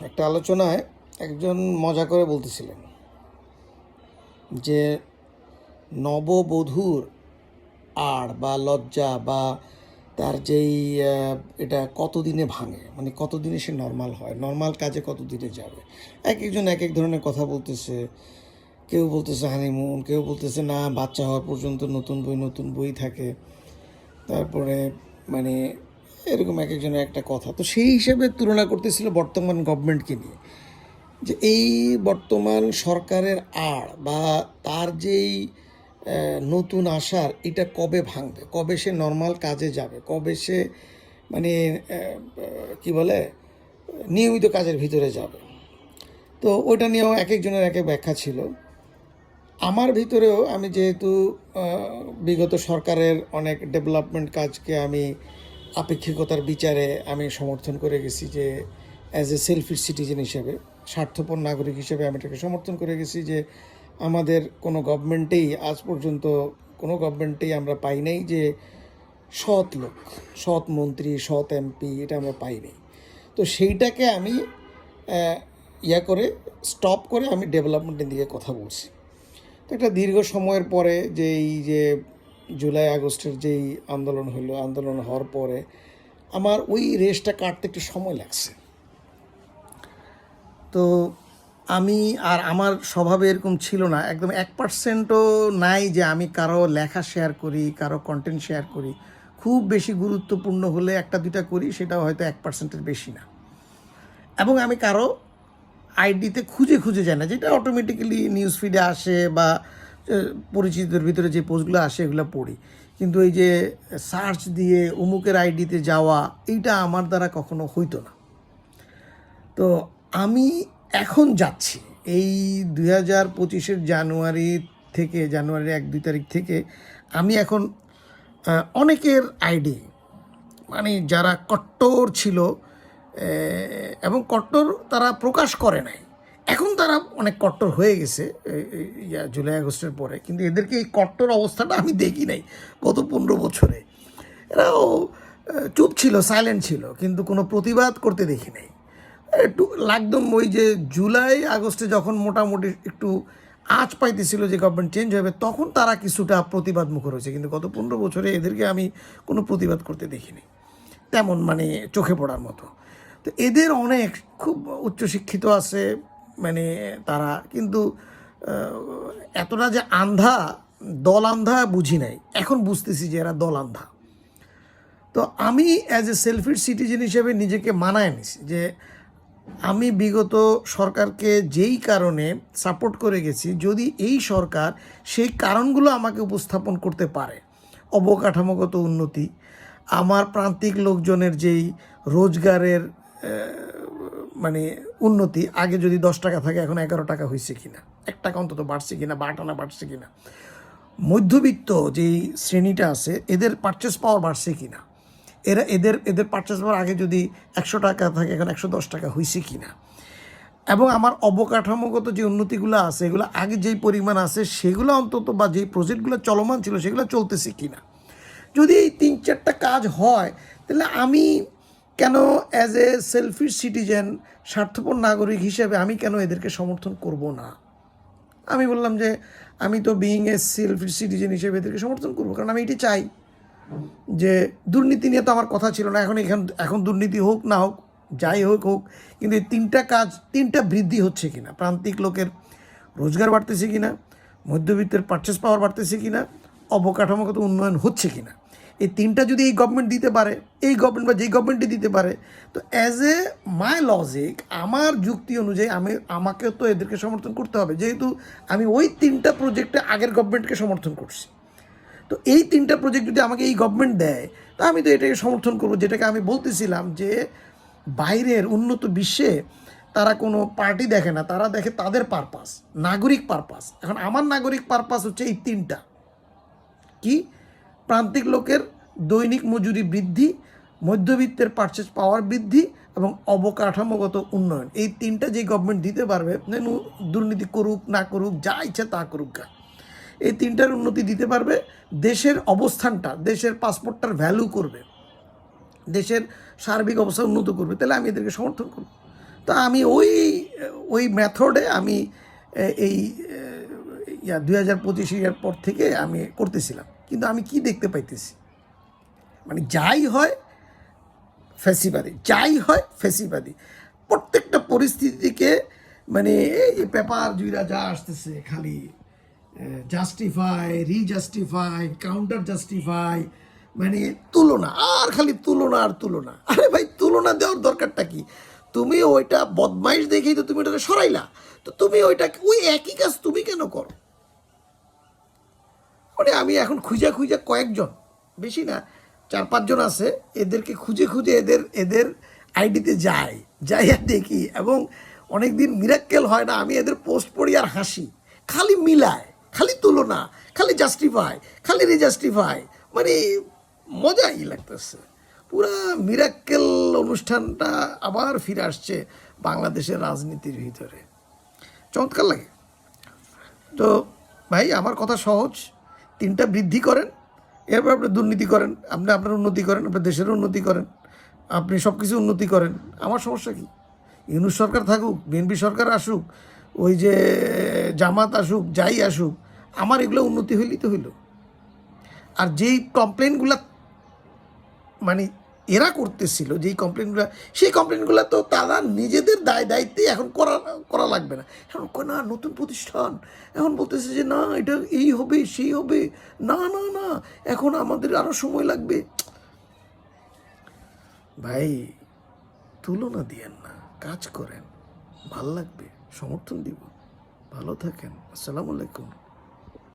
একটা আলোচনায় একজন মজা করে বলতেছিলেন যে নববধূর আড় বা লজ্জা বা তার যেই এটা কতদিনে ভাঙে? মানে কতদিনে সে নর্মাল হয়? নর্মাল কাজে কতদিনে যাবে? এক একজন এক এক ধরনের কথা বলতেছে। কেউ বলতেছে হানিমুন কেউ বলতেছে না, বাচ্চা হওয়ার পর্যন্ত নতুন বই নতুন বই থাকে। তারপরে মানে এরকম এক একজনের একটা কথা। তো সেই হিসাবে তুলনা করতেছিল বর্তমান গভর্নমেন্টকে নিয়ে। যে এই বর্তমান সরকারের আড় বা তার যেই নতুন আসার এটা কবে ভাঙবে? কবে সে নর্মাল কাজে যাবে? কবে সে মানে কি বলে, নিয়মিত কাজের ভিতরে যাবে? তো ওইটা নিয়েও এক একজনের এক এক ব্যাখ্যা ছিল। আমার ভিতরেও আমি যেহেতু বিগত সরকারের অনেক ডেভেলপমেন্ট কাজকে আমি আপেক্ষিকতার বিচারে আমি সমর্থন করে গেছি যে অ্যাজ এ সেলফিশ সিটিজেন হিসেবে, স্বার্থপর নাগরিক হিসেবে আমি এটাকে সমর্থন করে গেছি যে, আমাদের কোনো গভর্নমেন্টেই আজ পর্যন্ত, কোনো গভর্নমেন্টেই আমরা পাই নাই যে, সৎ লোক, সৎ মন্ত্রী, সৎ এমপি এটা আমরা পাই নাই। তো সেইটাকে আমি ইয়া করে স্টপ করে আমি ডেভেলপমেন্টের দিকে কথা বলছি। তো একটা দীর্ঘ সময়ের পরে যে এই যে জুলাই, আগস্টের যেই আন্দোলন হলো আন্দোলন হওয়ার পরে আমার ওই রেসটা কাটতে একটু সময় লাগছে। তো আমি আর আমার স্বভাবে এরকম ছিল না, একদম এক পার্সেন্টও নাই যে আমি কারও লেখা শেয়ার করি, কারও কন্টেন্ট শেয়ার করি। খুব বেশি গুরুত্বপূর্ণ হলে একটা দুইটা করি, সেটাও হয়তো এক পার্সেন্টের বেশি না। এবং আমি কারও আইডিতে খুঁজে খুঁজে যায় না, যেটা অটোমেটিক্যালি নিউজ ফিডে আসে বা পরিচিতদের ভিতরে যে পোস্টগুলো আসে এগুলো পড়ি। কিন্তু এই যে সার্চ দিয়ে অমুকের আইডিতে যাওয়া, এইটা আমার দ্বারা কখনো হইতো না। তো আমি এখন যাচ্ছি। এই দুই হাজার পঁচিশের জানুয়ারি থেকে, জানুয়ারির এক, দুই তারিখ থেকে আমি এখন অনেকের আইডি মানে যারা কট্টর ছিল এবং কট্টর তারা প্রকাশ করে নাই। এখন তারা অনেক কট্টর হয়ে গেছে জুলাই আগস্টের পরে। কিন্তু এদেরকে এই কট্টর অবস্থাটা আমি দেখি নাই গত পনেরো বছরে। এরাও চুপ ছিল সাইলেন্ট ছিল, কিন্তু কোনো প্রতিবাদ করতে দেখি নাই। একটু লাগদম ওই যে জুলাই আগস্টে যখন মোটামুটি একটু আঁচ পাইতেছিল যে গভর্নমেন্ট চেঞ্জ হবে, তখন তারা কিছুটা প্রতিবাদ মুখর হয়েছে। কিন্তু গত পনেরো বছরে এদেরকে আমি কোনো প্রতিবাদ করতে দেখিনি তেমন মানে চোখে পড়ার মতো। তো এদের অনেক খুব উচ্চশিক্ষিত আছে মানে তারা, কিন্তু এতটা যে আন্ধা, দল আন্ধা বুঝি নাই। এখন বুঝতেছি যে এরা দল আন্ধা। তো আমি অ্যাজ এ সেলফিড সিটিজেন হিসেবে নিজেকে মানায় নিছি যে আমি বিগত সরকারকে যেই কারণে সাপোর্ট করে গেছি, যদি এই সরকার সেই কারণগুলো আমাকে উপস্থাপন করতে পারে, অবকাঠামোগত উন্নতি, আমার প্রান্তিক লোকজনের যেই রোজগারের মানে উন্নতি, আগে যদি দশ টাকা থাকে, এখন এগারো টাকা হয়েছে কিনা? এক টাকা অন্তত বাড়ছে কিনা, বা আট আনা বাড়ছে কিনা? মধ্যবিত্ত যেই শ্রেণীটা আছে, এদের পারচেস পাওয়ার বাড়ছে কিনা? এরা, এদের এদের পারচেস পাওয়ার আগে যদি একশো টাকা থাকে, এখন একশো দশ টাকা হয়েছে কিনা? এবং আমার অবকাঠামোগত যে উন্নতিগুলো আছে, এগুলো আগে যেই পরিমাণ আছে, সেগুলো অন্তত বা যেই প্রজেক্টগুলো চলমান ছিল, সেগুলো চলতেছে কিনা? যদি এই তিন চারটা কাজ হয়, তাহলে আমি কেন অ্যাজ এ সেলফিশ সিটিজেন স্বার্থপর নাগরিক হিসেবে আমি কেন এদেরকে সমর্থন করব না? আমি বললাম যে, আমি তো বিইং এ সেলফ সিটিজেন হিসেবে এদেরকে সমর্থন করব, কারণ আমি এটি চাই যে দুর্নীতি নিয়ে তো আমার কথা ছিল না, এখন এখান, এখন দুর্নীতি হোক না হোক, যাই হোক হোক, কিন্তু এই তিনটা কাজ, তিনটা বৃদ্ধি হচ্ছে কিনা? প্রান্তিক লোকের রোজগার বাড়তেছে কিনা? মধ্যবিত্তের পারচেস পাওয়ার বাড়তেছে কিনা? অবকাঠামোগত উন্নয়ন হচ্ছে কিনা? তিনটা যদি এই গভর্নমেন্ট দিতে পারে, এই গভর্নমেন্ট বা যেই গভর্নমেন্টই দিতে পারে, তো অ্যাজ এ মাই লজিক আমার যুক্তি অনুযায়ী আমি আমাকে তো এদেরকে সমর্থন করতে হবে। যেহেতু আমি ওই তিনটা প্রজেক্টে আগের গভর্নমেন্টকে সমর্থন করছি। তো এই তিনটা প্রজেক্ট যদি আমাকে এই গভর্নমেন্ট দেয়, তা আমি তো এটাকে সমর্থন করব। যেটাকে আমি বলতেছিলাম যে, বাইরের উন্নত বিশ্বে তারা কোনো পার্টি দেখে না, তারা দেখে তাদের পারপাস নাগরিক পারপাস এখন আমার নাগরিক পারপাস হচ্ছে এই তিনটা। কি? প্রান্তিক লোকের দৈনিক মজুরি বৃদ্ধি, মধ্যবিত্তের পারচেস পাওয়ার বৃদ্ধি এবং অবকাঠামোগত উন্নয়ন। এই তিনটা যে গভর্নমেন্ট দিতে পারবে দুর্নীতি করুক, না করুক, যা ইচ্ছা তা করুক গা। এই তিনটার উন্নতি দিতে পারবে, দেশের অবস্থানটা, দেশের পাসপোর্টটার ভ্যালু করবে, দেশের সার্বিক অবস্থা উন্নত করবে। তাহলে আমি এদেরকে সমর্থন করব। তো আমি ওই ওই মেথডে আমি এই ইয়া, দুই হাজার পঁচিশ পর থেকে আমি করতেছিলাম। কিন্তু আমি কি দেখতে পাইতেছি? মানে যাই হয় ফেসিবাদী, যাই হয় ফেসিবাদী। প্রত্যেকটা পরিস্থিতিকে মানে এই পেপার জুইরা যা আসতেছে খালি জাস্টিফাই রিজাস্টিফাই কাউন্টার জাস্টিফাই মানে তুলনা, আর খালি তুলনা আর তুলনা। আরে ভাই, তুলনা দেওয়ার দরকারটা কি? তুমি ওইটা বদমাইশ দেখেই তো তুমি ওটাকে সরাইলা। তো তুমি ওইটা ওই একই কাজ তুমি কেন করো? মানে আমি এখন খুঁজে খুঁজে কয়েকজন, বেশি না চার পাঁচজন আছে, এদেরকে খুঁজে খুঁজে এদের এদের আইডিতে যায় যাই। আর দেখি এবং অনেক দিন মিরাক্কেল হয় না, আমি এদের পোস্ট পড়ি আর হাসি। খালি মিলায়, খালি তুলনা, খালি জাস্টিফাই খালি রিজাস্টিফাই মানে মজাই লাগতেছে। পুরা মিরাক্কেল অনুষ্ঠানটা আবার ফিরে আসছে বাংলাদেশের রাজনীতির ভিতরে। চমৎকার লাগে। তো ভাই, আমার কথা সহজ। তিনটা বৃদ্ধি করেন। এরপর আপনি দুর্নীতি করেন, আপনি আপনার উন্নতি করেন, আপনার দেশের উন্নতি করেন, আপনি সব কিছু উন্নতি করেন। আমার সমস্যা কী? ইউনুস সরকার থাকুক, বিএনপি সরকার আসুক, ওই যে জামাত আসুক, যাই আসুক, আমার এগুলো উন্নতি হইলেই তো হইল। আর যেই কমপ্লেনগুলো মানে এরা করতেছিল, যেই কমপ্লেনগুলো সেই কমপ্লেনগুলো তো তারা নিজেদের দায় দায়িত্বে এখন করা করা লাগবে না। এখন না, নতুন প্রতিষ্ঠান। এখন বলতেছে যে, না, এটা এই হবে, সেই হবে। না না না, এখন আমাদের আরও সময় লাগবে। ভাই, তুলনা দিয়েন না, কাজ করেন, ভালো লাগবে, সমর্থন দিব। ভালো থাকেন, আসসালামু আলাইকুম।